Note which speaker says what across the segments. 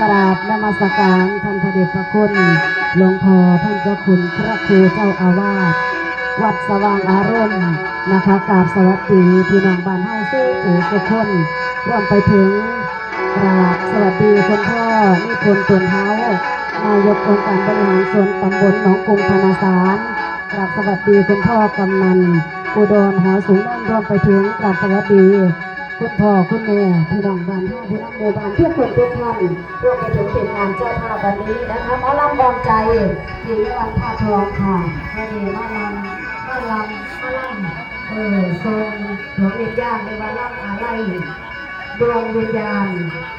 Speaker 1: กราบนมัสการท่านพระเดชพระคุณหลวงพ่อท่านเจ้าคุณพระครูเจ้าอาวาสวัดสว่างอารมณ์นะคะกราบสวัสดีพี่น้องบ้านเฮาสู้อู่ทุกคนรวมไปถึงกราบสวัสดีคุณพ่อนิพนธ์ตุนเฮานายกองค์การบริหารส่วนตำบลหนองกรุงธรรมสารกราบสวัสดีคุณพ่อกำนันอุดรหอสูงนั่นรวมไปถึงกราบสวัสดี คุณพ่อคุณแม่พี่น้องบ้านท่าพี่น้องหมู่บ้านทุกคนทุกท่านรวมไปถึงทีมงานเจ้าภาพวันนี้นะคะหมอลำบอมใจทีมวันท่าทองค่ะวันนี้มาลำมาลำมาลำเออทรงหลวงวิญญาณในวันลำอะไรดวงวิญญาณ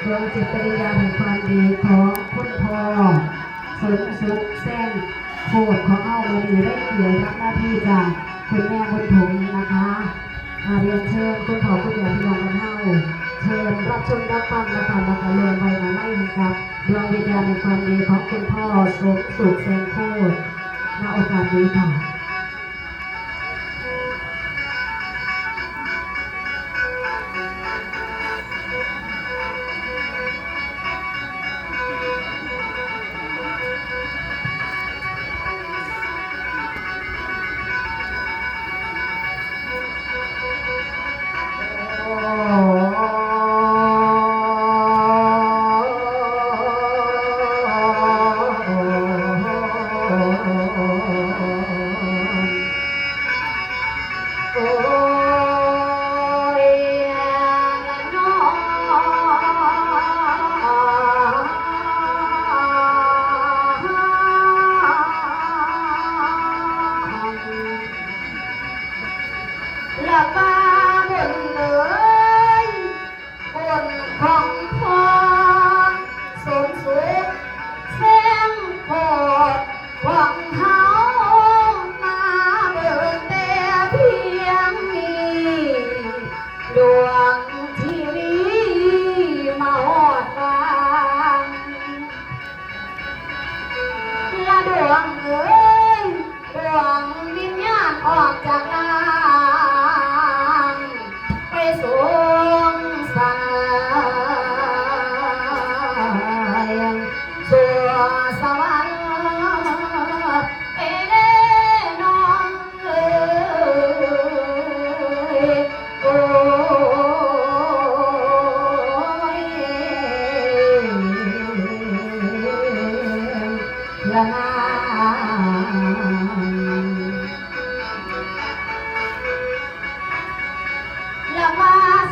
Speaker 1: ดวงจิตวิญญาณแห่งความดีของคุณพ่อสุดสุดแซงโคตรของเอาวันนี้ได้เกี่ยวรับหน้าที่จากคุณแม่บุญถมนะคะ เรียนเชิญคุณพ่อคุณแม่พี่น้องกันเฮาเชิญรับชมรับฟังนะคะนะคะเรียนไว้มาไล่กับดวงวิญญาณในความดีของคุณพ่อสมสุขแสงโคตรณโอกาสนี้ค่ะ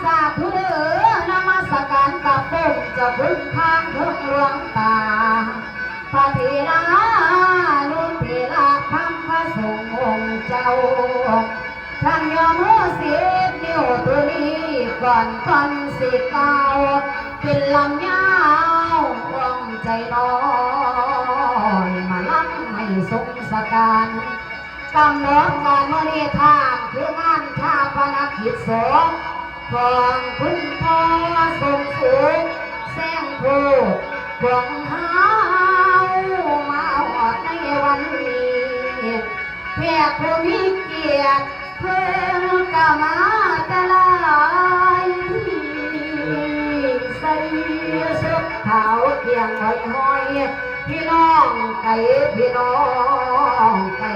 Speaker 1: สาธุเด้อนมาสการกับปุ่มจะพึ่งทางเพิ่งหลวงตาพระเทลานุเทลาคำพระสงฆ์องค์เจ้าท่านยอมเสียนิ้วตัวนี้ก่อนก่อนสิเก้าเป็นลำยาววงใจน้อยมาลังให้สงสการกำหนดการมื่อนี้ทางคืองานชาปนกิจศพ ของคุณพ่อสมสุขแสงโพของเฮามาหอดในวันนี้แขกผู้มีเกียรติเพิ่งกามาตะลายใส่สุดขาวเพียงห้อยห้อยพี่น้องไก่พี่น้องไก่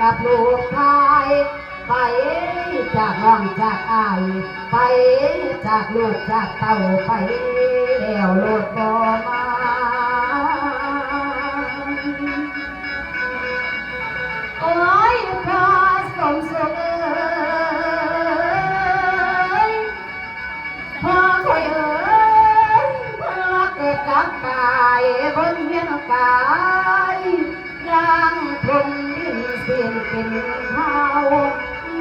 Speaker 1: กับลูกชาย ไปจากน้องจากอาย ไปจากลูกจากเต่าไปแล้วโลดบ่มาโอ้ยพระสมสุขเอ้ยพ่อคอยเอ๋ยพ่อเกิดกับกายบนเวียนกาย เสียนเป็นเฮา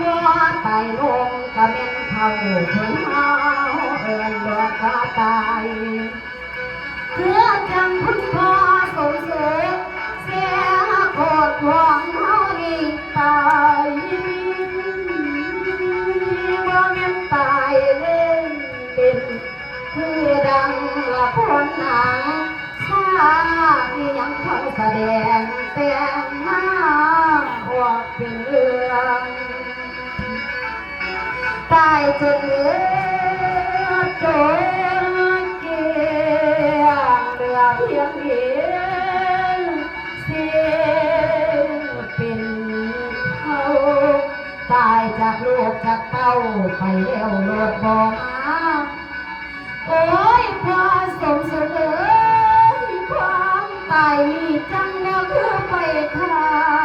Speaker 1: ว่าตายลงกะเม็นเท่าเพิ่นเฮาเอิ้นว่าตาตายเพื่อจังคุณพ่อสงเสกเสียโคตรหวังเฮานี่ตายบ่แม่นตายเล่นเป็นคือดังละครหนัง ที่ยังเขาแสดงแต่งหน้าว่าเป็นเรื่องตายจนเหลือจนเกลียงเหลือเพียงเดียวเสียเป็นเขาตายจากลูกจากเต้าไปแล้วโลดบ่มาโอ้ยพระสมเสุขเอ้ย ความตายมีจังแล้วคือไปทาง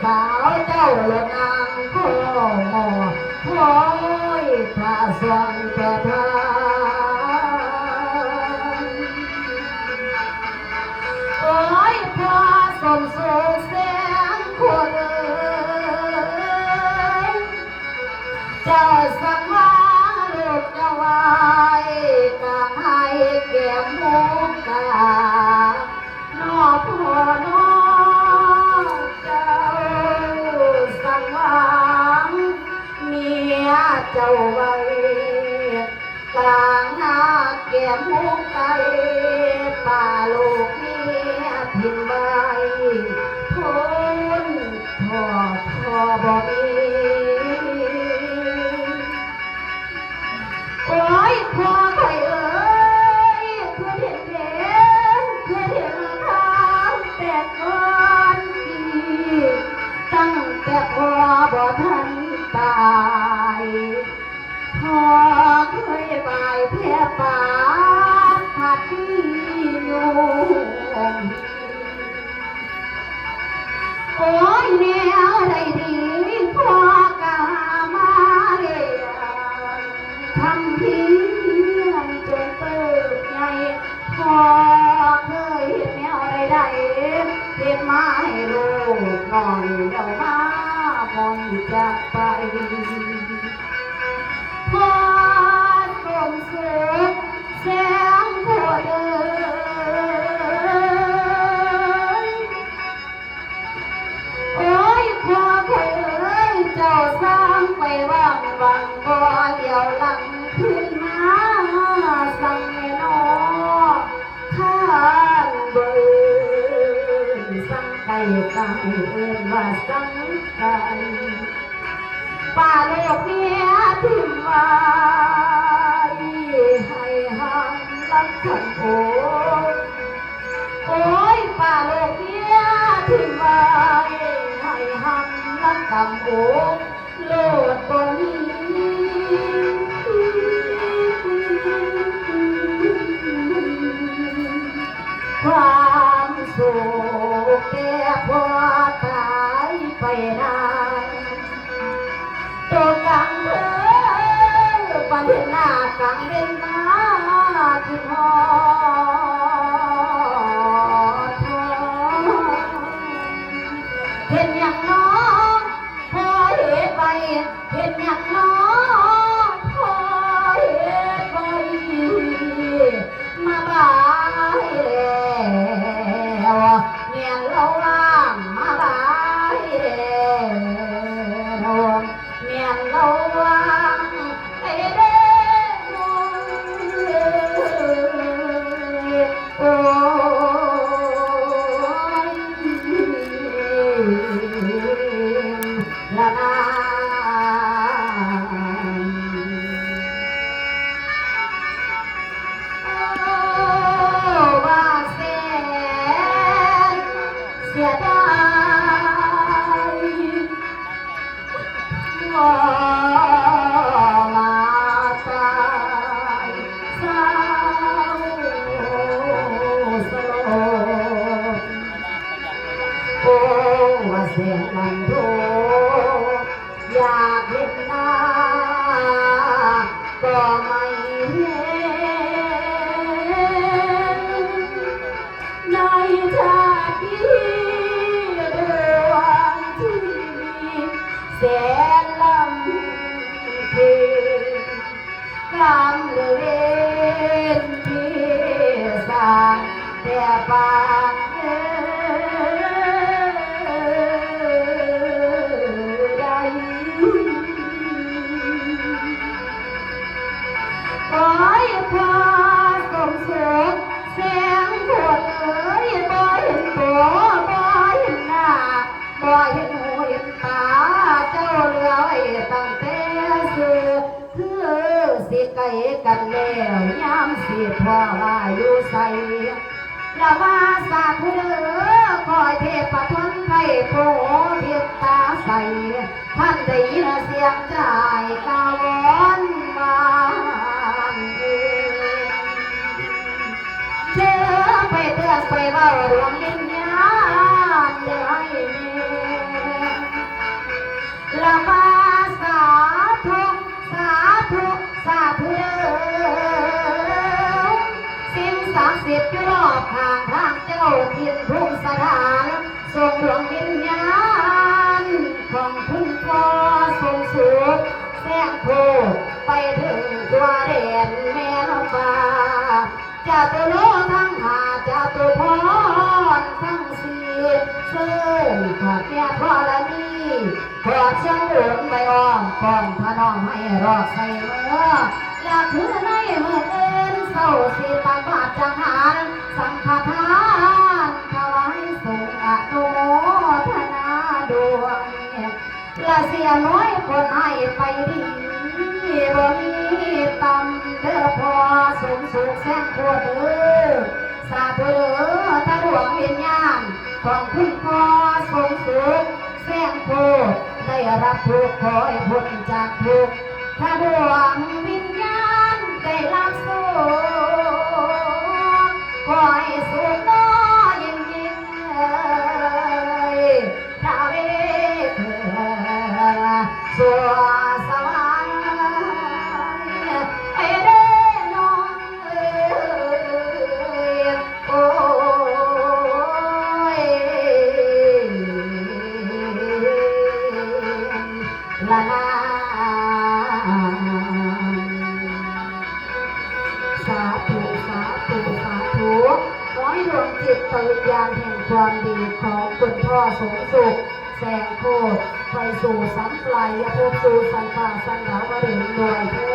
Speaker 1: พี่สาวเจ้าละนางพ่อหมอคอยพระสวงแต่ทาง ไว้กลางหน้าแก้มมุกไก่ป่าลูกเมียพินใบพ้นทอทอบ่มี แพ้ป่าผัดที่อยู่โอ้ยแนวใดดีพอกามาเรียทำเพียงจนเติบใหญ่พอเคยเห็นแนวใดใดๆเห็นมาให้ลูกหน่อยเดี๋ยวมามองจะไปพอ หลังขึ้นมาสั่งนอข้านเบินสั่งไก่ไก่เอิ้นว่าสั่งไก่ป่าโลกเนี้ยทิ้งไว้ให้หังรักฉันโอ้โอ้ยป่าโลกเนี้ยทิ้งไว้ให้หังรักกำโอ้โลดบ่มี ความสุขแก่พอตายไปนานตัวกังเธอปันหน้ากังเป็นมาที่หอ สาธุเด้อคอยเทพทนไข่โพเทียตาใส ท่านได้ยินเสียงใจกาวอนมาเอ่ยเชื่อไปเตือนไปเว่าดวงวิญญาณเดี๋ยวให้แม่ละมา สิ่งศักดิ์สิทธิ์อยู่รอบทางทางเจ้าทินทุ่งสถานทรงดวงวิญญาณของคุณพ่อทรงสุขแสงโพไปถึงตัวเด่นแม่นฟ้าจะตัวโลทั้งหาจะตัวพรทั้งสี่ซึ่งขอแก่พ่อละนี่ขอเชิญหลวงไปอ้อมก่อนพระน้องให้รอดใส่เมื่อ จังหารสังฆทานถวายส่งอนุโมทนาดวงละเสียน้อยคนให้ไปดีบ่มีตำเด้อพอสูงสุขแสงโคตรเด้อสาธุเด้อถ้าดวงวิญญาณของคุณพ่อสูงสุขแสงโคตรได้รับทุกข์ขอให้พ้นจากทุกข์ถ้าดวงวิญญาณได้รับสุข ละนาสาธุสาธุสาธุขอให้ดวงจิตปวิญญาณแห่งความดีของคุณพ่อสมสุข แสงโคตไปสู่สัมปลายภพสู่สังขารสังขารวรินด้วยเถิ